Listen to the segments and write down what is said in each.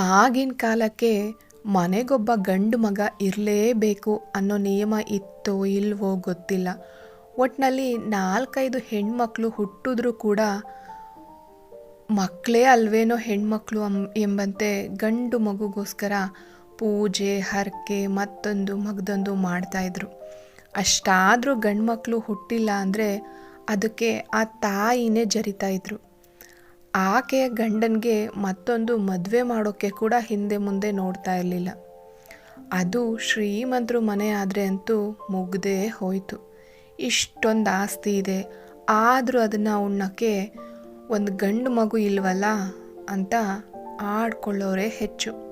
ಆಗಿನ ಕಾಲಕ್ಕೆ ಮನೆಗೊಬ್ಬ ಗಂಡು ಮಗ ಇರಲೇಬೇಕು ಅನ್ನೋ ನಿಯಮ ಇತ್ತೋ ಇಲ್ವೋ ಗೊತ್ತಿಲ್ಲ. ಒಟ್ಟಿನಲ್ಲಿ ನಾಲ್ಕೈದು ಹೆಣ್ಮಕ್ಳು ಹುಟ್ಟಿದ್ರೂ ಕೂಡ ಮಕ್ಕಳೇ ಅಲ್ವೇನೋ ಹೆಣ್ಮಕ್ಳು ಎಂಬಂತೆ ಗಂಡು ಮಗುಗೋಸ್ಕರ ಪೂಜೆ, ಹರಕೆ ಮತ್ತೊಂದು ಮಗದೊಂದು ಮಾಡ್ತಾಯಿದ್ರು ಅಷ್ಟಾದರೂ ಗಂಡು ಮಕ್ಕಳು ಹುಟ್ಟಿಲ್ಲ ಅಂದರೆ ಅದಕ್ಕೆ ಆ ತಾಯಿನೇ ಜರಿತಾ ಇದ್ರು. ಆಕೆಯ ಗಂಡನಿಗೆ ಮತ್ತೊಂದು ಮದುವೆ ಮಾಡೋಕ್ಕೆ ಕೂಡ ಹಿಂದೆ ಮುಂದೆ ನೋಡ್ತಾ ಇರಲಿಲ್ಲ. ಅದು ಶ್ರೀಮಂತರು ಮನೆ ಆದರೆ ಅಂತೂ ಮುಗ್ದೇ ಹೋಯಿತು. ಇಷ್ಟೊಂದು ಆಸ್ತಿ ಇದೆ. ಆದರೂ ಅದನ್ನು ಉಣ್ಣೋಕ್ಕೆ ಒಂದು ಗಂಡು ಮಗು ಇಲ್ವಲ್ಲ ಅಂತ ಆಡ್ಕೊಳ್ಳೋರೇ ಹೆಚ್ಚು.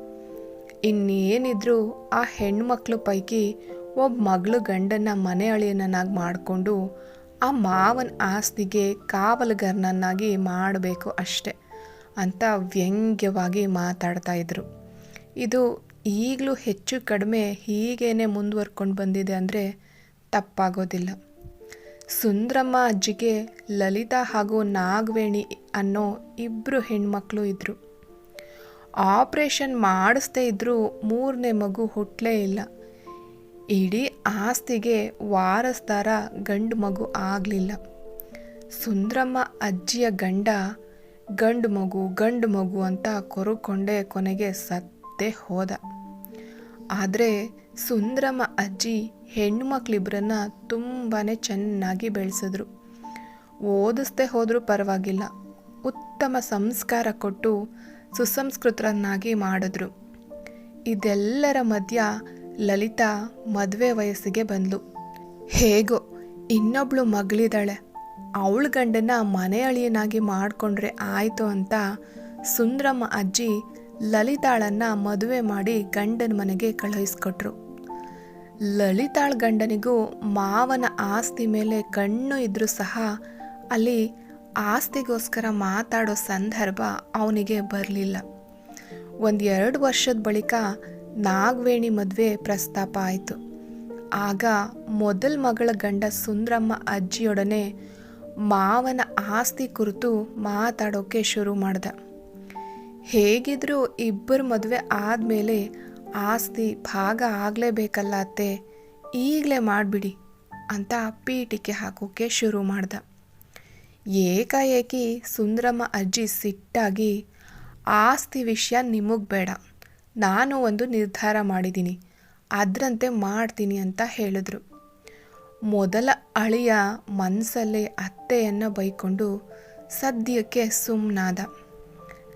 ಇನ್ನೇನಿದ್ರು ಆ ಹೆಣ್ಮಕ್ಳು ಪೈಕಿ ಒಬ್ಬ ಮಗಳು ಗಂಡನ ಮನೆ ಅಳಿಯನನ್ನಾಗಿ ಮಾಡಿಕೊಂಡು ಆ ಮಾವನ ಆಸ್ತಿಗೆ ಕಾವಲುಗಾರನನ್ನಾಗಿ ಮಾಡಬೇಕು ಅಷ್ಟೆ ಅಂತ ವ್ಯಂಗ್ಯವಾಗಿ ಮಾತಾಡ್ತಾ ಇದ್ರು. ಇದು ಈಗಲೂ ಹೆಚ್ಚು ಕಡಿಮೆ ಹೀಗೇನೆ ಮುಂದುವರ್ಕೊಂಡು ಬಂದಿದೆ ಅಂದರೆ ತಪ್ಪಾಗೋದಿಲ್ಲ. ಸುಂದ್ರಮ್ಮ ಅಜ್ಜಿಗೆ ಲಲಿತಾ ಹಾಗೂ ನಾಗವೇಣಿ ಅನ್ನೋ ಇಬ್ಬರು ಹೆಣ್ಮಕ್ಳು ಇದ್ದರು ಆಪ್ರೇಷನ್ ಮಾಡಿಸ್ದೇ ಇದ್ದರೂ ಮೂರನೇ ಮಗು ಹುಟ್ಟಲೇ ಇಲ್ಲ. ಇಡೀ ಆಸ್ತಿಗೆ ವಾರಸ್ದಾರ ಗಂಡು ಮಗು ಆಗಲಿಲ್ಲ. ಸುಂದ್ರಮ್ಮ ಅಜ್ಜಿಯ ಗಂಡ ಗಂಡು ಮಗು ಗಂಡು ಮಗು ಅಂತ ಕೊರುಕೊಂಡೆ ಕೊನೆಗೆ ಸತ್ತೇ ಹೋದ. ಆದರೆ ಸುಂದ್ರಮ್ಮ ಅಜ್ಜಿ ಹೆಣ್ಮಕ್ಳಿಬ್ಬರನ್ನ ತುಂಬಾ ಚೆನ್ನಾಗಿ ಬೆಳೆಸಿದ್ರು. ಓದಿಸ್ದೇ ಹೋದರೂ ಪರವಾಗಿಲ್ಲ. ಉತ್ತಮ ಸಂಸ್ಕಾರ ಕೊಟ್ಟು ಸುಸಂಸ್ಕೃತರನ್ನಾಗಿ ಮಾಡಿದ್ರು. ಇದೆಲ್ಲರ ಮಧ್ಯ ಲಲಿತಾ ಮದುವೆ ವಯಸ್ಸಿಗೆ ಬಂದ್ಲು. ಹೇಗೋ, ಇನ್ನೊಬ್ಳು ಮಗಳಿದ್ದಾಳೆ. ಅವಳ ಗಂಡನ ಮನೆ ಅಳಿಯನಾಗಿ ಮಾಡಿಕೊಂಡ್ರೆ ಆಯಿತು ಅಂತ ಸುಂದ್ರಮ್ಮ ಅಜ್ಜಿ ಲಲಿತಾಳನ್ನು ಮದುವೆ ಮಾಡಿ ಗಂಡನ ಮನೆಗೆ ಕಳುಹಿಸ್ಕೊಟ್ರು. ಲಲಿತಾಳ ಗಂಡನಿಗೂ ಮಾವನ ಆಸ್ತಿ ಮೇಲೆ ಕಣ್ಣು ಇದ್ದರೂ ಸಹ ಅಲ್ಲಿ ಆಸ್ತಿಗೋಸ್ಕರ ಮಾತಾಡೋ ಸಂದರ್ಭ ಅವನಿಗೆ ಬರಲಿಲ್ಲ. ಒಂದು ಎರಡು ವರ್ಷದ ಬಳಿಕ ನಾಗವೇಣಿ ಮದುವೆ ಪ್ರಸ್ತಾಪ ಆಯಿತು. ಆಗ ಮೊದಲ ಮಗಳ ಗಂಡ ಸುಂದ್ರಮ್ಮ ಅಜ್ಜಿಯೊಡನೆ ಮಾವನ ಆಸ್ತಿ ಕುರಿತು ಮಾತಾಡೋಕ್ಕೆ ಶುರು ಮಾಡ್ದ. ಹೇಗಿದ್ರೂ ಇಬ್ಬರು ಮದುವೆ ಆದಮೇಲೆ ಆಸ್ತಿ ಭಾಗ ಆಗಲೇಬೇಕಲ್ಲ ಅತ್ತೆ, ಈಗಲೇ ಮಾಡಿಬಿಡಿ ಅಂತ ಪೀಟಿಕೆ ಹಾಕೋಕ್ಕೆ ಶುರು ಮಾಡ್ದ. ಏಕಾಏಕಿ ಸುಂದ್ರಮ್ಮ ಅಜ್ಜಿ ಸಿಟ್ಟಾಗಿ ಆಸ್ತಿ ವಿಷಯ ನಿಮಗೆ ಬೇಡ ನಾನು ಒಂದು ನಿರ್ಧಾರ ಮಾಡಿದ್ದೀನಿ. ಅದರಂತೆ ಮಾಡ್ತೀನಿ ಅಂತ ಹೇಳಿದ್ರು. ಮೊದಲ ಅಳಿಯ ಮನಸ್ಸಲ್ಲೇ ಅತ್ತೆಯನ್ನು ಬೈಕೊಂಡು ಸದ್ಯಕ್ಕೆ ಸುಮ್ಮನಾದ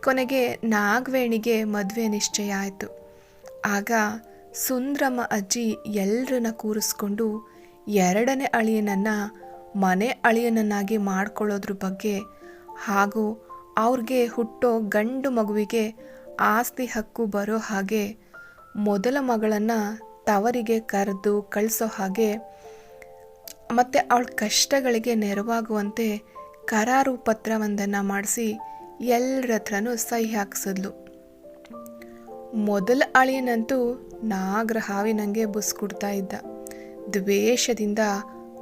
ಕೊನೆಗೆ ನಾಗವೇಣಿಗೆ ಮದುವೆ ನಿಶ್ಚಯ ಆಯಿತು. ಆಗ ಸುಂದ್ರಮ್ಮ ಅಜ್ಜಿ ಎಲ್ಲರನ್ನ ಕೂರಿಸ್ಕೊಂಡು ಎರಡನೇ ಅಳಿಯನನ್ನು ಮನೆ ಅಳಿಯನನ್ನಾಗಿ ಮಾಡ್ಕೊಳ್ಳೋದ್ರ ಬಗ್ಗೆ ಹಾಗೂ ಅವ್ರಿಗೆ ಹುಟ್ಟೋ ಗಂಡು ಮಗುವಿಗೆ ಆಸ್ತಿ ಹಕ್ಕು ಬರೋ ಹಾಗೆ ಮೊದಲ ಮಗಳನ್ನು ತವರಿಗೆ ಕರೆದು ಕಳಿಸೋ ಹಾಗೆ ಮತ್ತು ಅವಳ ಕಷ್ಟಗಳಿಗೆ ನೆರವಾಗುವಂತೆ ಕರಾರು ಪತ್ರವೊಂದನ್ನು ಮಾಡಿಸಿ ಎಲ್ಲರ ಹತ್ರನೂ ಸಹಿ ಹಾಕಿಸಿದ್ಲು. ಮೊದಲ ಅಳಿಯನಂತೂ ನಾಗರ ಹಾವಿನಂಗೆ ಬುಸ್ಕೊಡ್ತಾ ಇದ್ದ. ದ್ವೇಷದಿಂದ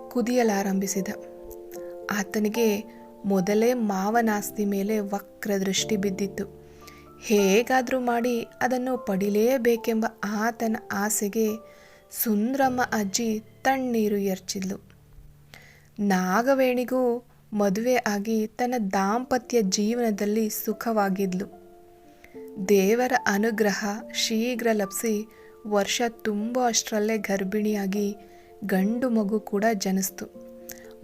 ಕುದಿಯಲಾರಂಭಿಸಿದ. ಆತನಿಗೆ ಮೊದಲೇ ಮಾವನಾಸ್ತಿ ಮೇಲೆ ವಕ್ರ ದೃಷ್ಟಿ ಬಿದ್ದಿತ್ತು. ಹೇಗಾದರೂ ಮಾಡಿ ಅದನ್ನು ಪಡಿಲೇಬೇಕೆಂಬ ಆತನ ಆಸೆಗೆ ಸುಂದ್ರಮ್ಮ ಅಜ್ಜಿ ತಣ್ಣೀರು ಎರಚಿದ್ಲು. ನಾಗವೇಣಿಗೂ ಮದುವೆ ಆಗಿ ತನ್ನ ದಾಂಪತ್ಯ ಜೀವನದಲ್ಲಿ ಸುಖವಾಗಿದ್ಲು. ದೇವರ ಅನುಗ್ರಹ ಶೀಘ್ರ ಲಭಿಸಿ ವರ್ಷ ತುಂಬ ಅಷ್ಟರಲ್ಲೇ ಗರ್ಭಿಣಿಯಾಗಿ ಗಂಡು ಮಗು ಕೂಡ ಜನಿಸ್ತು.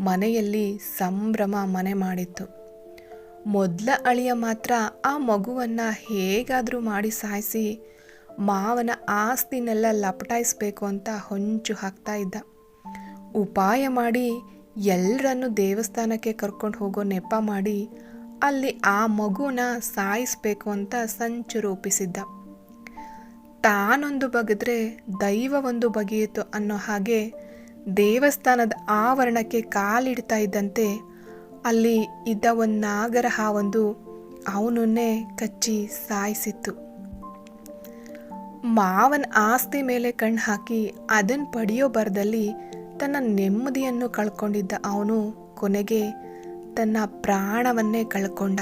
ಮನೆಯಲ್ಲಿ ಸಂಭ್ರಮ ಮನೆ ಮಾಡಿತ್ತು. ಮೊದಲ ಅಳಿಯ ಮಾತ್ರ ಆ ಮಗುವನ್ನು ಹೇಗಾದರೂ ಮಾಡಿ ಸಾಯಿಸಿ ಮಾವನ ಆಸ್ತಿನೆಲ್ಲ ಲಪಟಾಯಿಸ್ಬೇಕು ಅಂತ ಹೊಂಚು ಹಾಕ್ತಾ ಇದ್ದ. ಉಪಾಯ ಮಾಡಿ ಎಲ್ಲರನ್ನು ದೇವಸ್ಥಾನಕ್ಕೆ ಕರ್ಕೊಂಡು ಹೋಗೋ ನೆಪ ಮಾಡಿ ಅಲ್ಲಿ ಆ ಮಗುನ ಸಾಯಿಸ್ಬೇಕು ಅಂತ ಸಂಚು ರೂಪಿಸಿದ್ದ. ತಾನೊಂದು ಬಗೆದ್ರೆ ದೈವ ಒಂದು ಬಗೆಯಿತು ಅನ್ನೋ ಹಾಗೆ ದೇವಸ್ಥಾನದ ಆವರಣಕ್ಕೆ ಕಾಲಿಡ್ತಾ ಇದ್ದಂತೆ ಅಲ್ಲಿ ಇದ್ದ ಒಂದು ನಾಗರ ಹಾವೊಂದು ಅವನನ್ನೇ ಕಚ್ಚಿ ಸಾಯಿಸಿತ್ತು. ಮಾವನ ಆಸ್ತಿ ಮೇಲೆ ಕಣ್ಣು ಹಾಕಿ ಅದನ್ನು ಪಡೆಯೋ ಬರದಲ್ಲಿ ತನ್ನ ನೆಮ್ಮದಿಯನ್ನು ಕಳ್ಕೊಂಡಿದ್ದ ಅವನು ಕೊನೆಗೆ ತನ್ನ ಪ್ರಾಣವನ್ನೇ ಕಳ್ಕೊಂಡ.